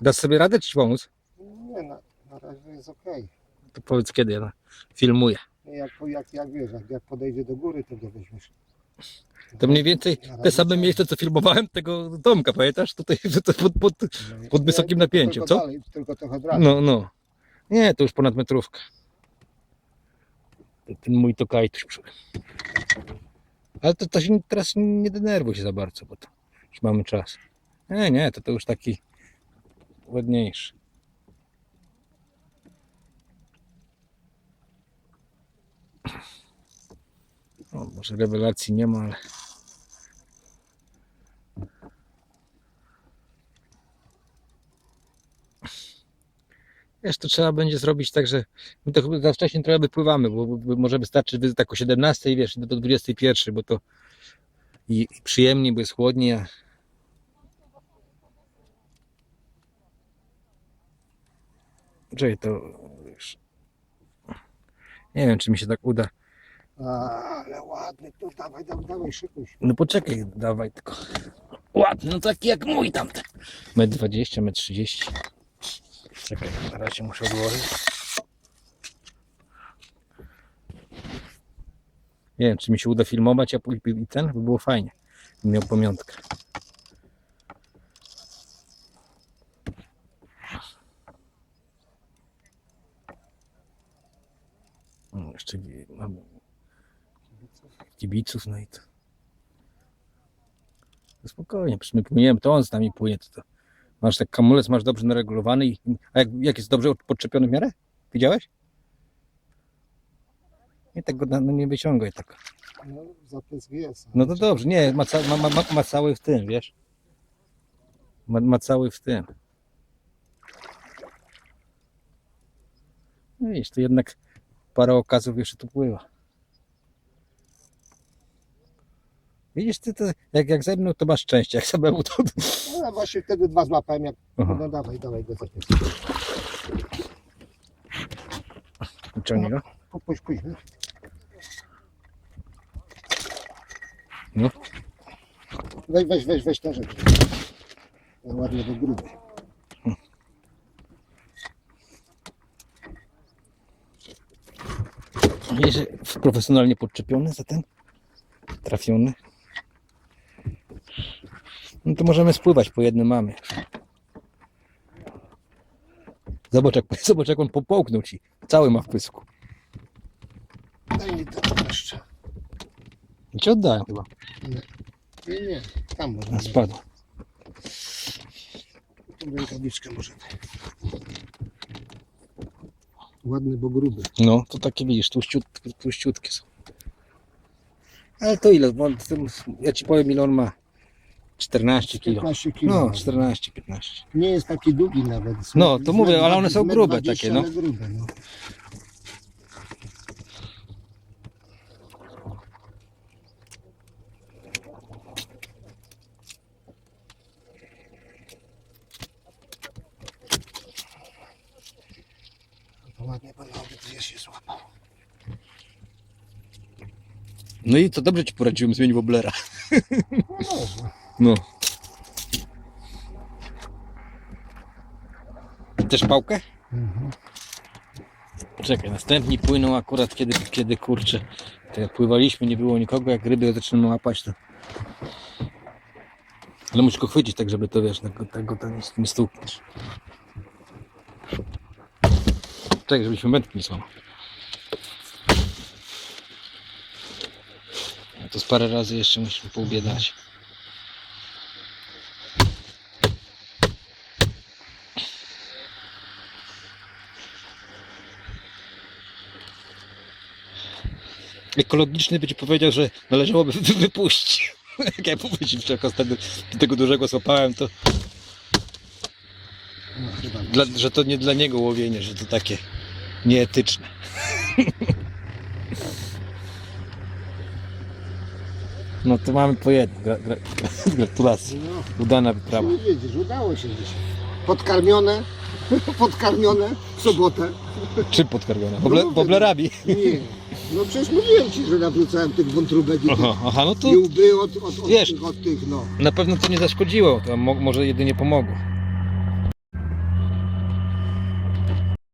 Dasz sobie radę czy ci pomóc? Nie, na, na razie jest okej. To powiedz kiedy ja filmuję. Jak, jak, jak wiesz, jak, jak podejdzie do góry, to go weźmiesz. To mniej więcej Na razie te same co? miejsce co filmowałem tego domka, pamiętasz? Tutaj pod, pod, No, Pod wysokim nie, napięciem, tylko co? Dalej, tylko trochę dalej. No, no. Nie, to już ponad metrówka. Ten mój to kajtuś. przy- Ale to, to się teraz nie denerwuj się za bardzo, bo to już mamy czas. Nie, nie, to, to już taki ładniejszy. O, może rewelacji nie ma, ale... Wiesz, to trzeba będzie zrobić tak, że my to chyba za wcześnie trochę wypływamy, bo, bo, może wystarczy tak o 17 i wiesz, do, do 21, bo to i, i przyjemniej, bo jest chłodniej, Czekaj, to już... Nie wiem, czy mi się tak uda. Ale ładny, to dawaj, dawaj, dawaj, szykuj się. No poczekaj, dawaj tylko. Ładny, no taki jak mój tamten. Metr 20, metr 30. Czekaj, na razie muszę odłożyć. Nie wiem, czy mi się uda filmować, a później i ten, by było fajnie. Miał pamiątkę. Jeszcze mam kibiców, no i to. To spokojnie, przecież my płyniemy, to on z nami płynie. To, to. Masz tak kamulec, masz dobrze naregulowany i a jak, jak jest dobrze podczepiony w miarę? Widziałeś? Nie tak go na- no nie wyciągaj tak. No, jest. No to dobrze, nie, ma, ca, ma, ma, ma, cały w tym, wiesz? Ma, ma cały w tym. No widzisz, to jednak parę okazów jeszcze tu pływa. Widzisz, ty to, jak, jak ze mną to masz szczęście, jak samemu to... No właśnie wtedy dwa złapałem, jak... Aha. No dawaj, dawaj go zapysk. Ciągnij go. Puść, puść, no. No. Weź, weź, weź, weź tę rzecz. No, ładnie do gruby. Że profesjonalnie podczepiony za ten, trafiony. No to możemy spływać, po jednym mamy. Zobacz jak, zobacz jak on popołknął ci. Cały ma w pysku. Daj mi to jeszcze. I ci oddałem chyba. Nie, nie, tam może. Spadł. Rękawiczkę może. Ładny, bo gruby. No, to takie widzisz, tłuściutkie, tłuściutkie są. Ale to ile? Bo tym- Ja ci powiem ile on ma. 14 kilo. 15 kilo. No, 14-15. Nie jest taki długi nawet. No, to mówię, ale one są grube 20, takie, no. grube, no. To ładnie panowie, tu jest się złapał. No i to dobrze ci poradziłem zmienić woblera. No. No. Też pałkę? Mhm. Czekaj, następni płyną akurat kiedy, kiedy kurczę. To jak pływaliśmy, nie było nikogo, jak ryby zaczynamy łapać, to. Ale musisz go chwycić tak, żeby to wiesz, tego, ten nie Czekaj, żebyśmy wędki złamał. A To z parę razy jeszcze musimy poubiedać. ekologiczny by ci powiedział, że należałoby wy- wypuścić. Jak ja powiedzieć, jak ostatnio tego dużego złapałem, to No, dla, że to nie dla niego łowienie, że to takie nieetyczne. No to mamy po jednym. Gra, gra, gratulacje. No. Udana wyprawa. Nie wiedziesz, udało się dzisiaj. Podkarmione, podkarmione w sobotę. Czym podkarmiona? Woble, mówię, woblerami. Nie, no przecież mówiłem ci, że nawrócałem tych wątróbek i, Aha, aha, no tych, to i łby od, od, od, Wiesz. tych, od tych, no. na pewno to nie zaszkodziło, to mo, może jedynie pomogło.